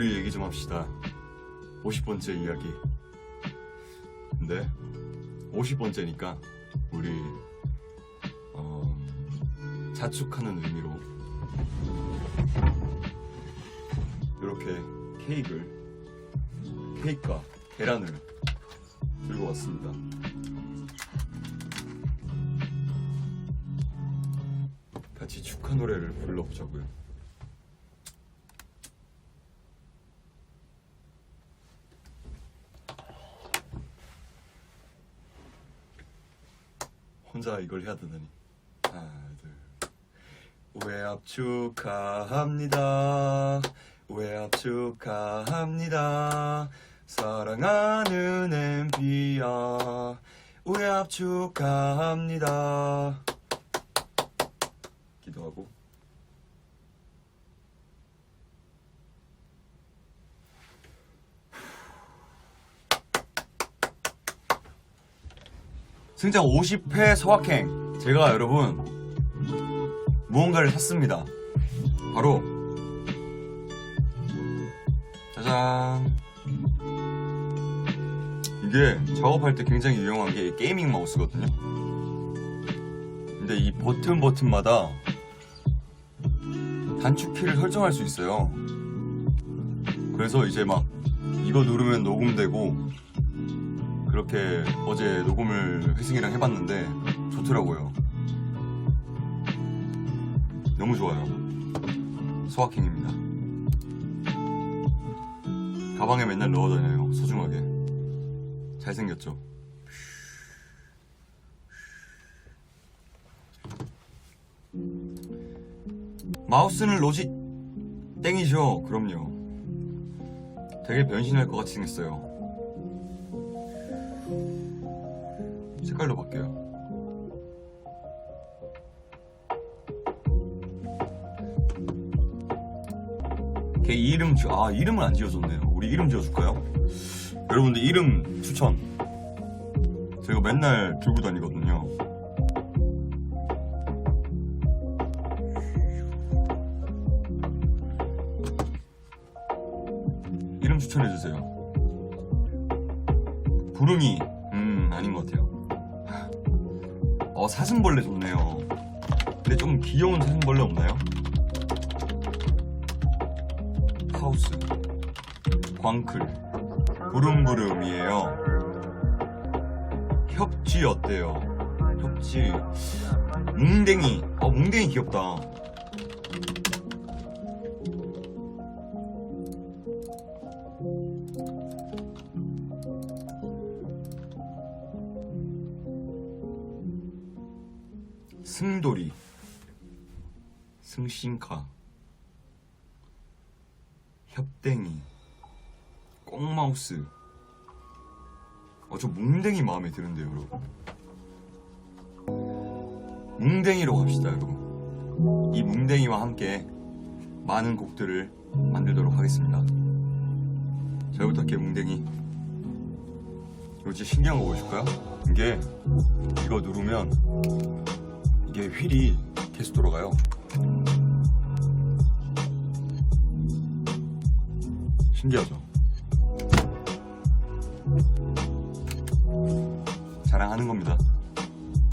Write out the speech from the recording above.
우리 얘기 좀 합시다. 50번째 이야기. 근데 50번째니까 우리 어, 자축하는 의미로 이렇게 케이크를 케이크와 계란을 들고 왔습니다. 같이 축하 노래를 불러보자고요. 혼자 이걸 해야 되다니. 하나, 둘. 우회합 축하합니다. 우회합 축하합니다. 사랑하는 엠비야. 우회합 축하합니다. 기도하고. 승장 50회 소확행. 제가 여러분 무언가를 샀습니다. 바로 짜잔. 이게 작업할 때 굉장히 유용한 게 게이밍 마우스거든요. 근데 이 버튼 버튼마다 단축키를 설정할 수 있어요. 그래서 이제 막 이거 누르면 녹음되고 그렇게 어제 녹음을 회승이랑 해봤는데 좋더라고요. 너무 좋아요. 소확행입니다. 가방에 맨날 넣어 다녀요. 소중하게. 잘생겼죠? 마우스는 로지 땡이죠. 그럼요. 되게 변신할 것 같이 생겼어요. 색깔도 바뀌어요. 걔 이름 지- 아 이름을 안 지어줬네요. 우리 이름 지어줄까요? 여러분들 이름 추천. 제가 맨날 들고 다니거든요. 이름 추천해주세요. 구름이 음 아닌 것 같아요. 어 사슴벌레 좋네요. 근데 좀 귀여운 사슴벌레 없나요? 하우스 광클 부름부름이에요. 협지 어때요? 협지 뭉댕이 어 뭉댕이 귀엽다. 승돌이 승신카 협댕이 꽁마우스. 어 저 뭉댕이 마음에 드는데요 여러분. 뭉댕이로 갑시다 여러분. 이 뭉댕이와 함께 많은 곡들을 만들도록 하겠습니다. 잘 부탁해 뭉댕이? 이거 진짜 신기한 거 보여줄까요? 이게 이거 누르면 이게 휠이 계속 돌아가요. 신기하죠? 자랑하는 겁니다.